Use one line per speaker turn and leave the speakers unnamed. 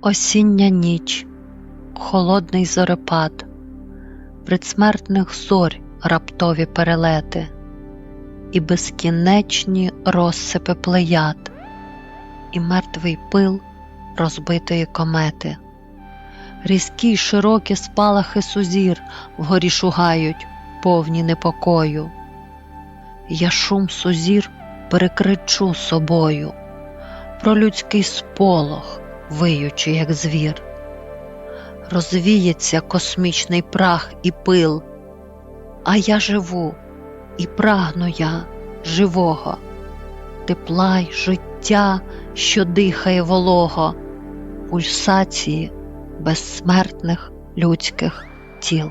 Осіння ніч, холодний зорепад, предсмертних зорь раптові перелети, і безкінечні розсипи плеяд, і мертвий пил розбитої комети, різкі й широкі спалахи сузір вгорі шугають, повні непокою. Я шум сузір перекричу собою, про людський сполох, виючи, як звір. Розвіється космічний прах і пил, а я живу і прагну я живого, тепла й життя, що дихає волого, пульсації безсмертних людських тіл.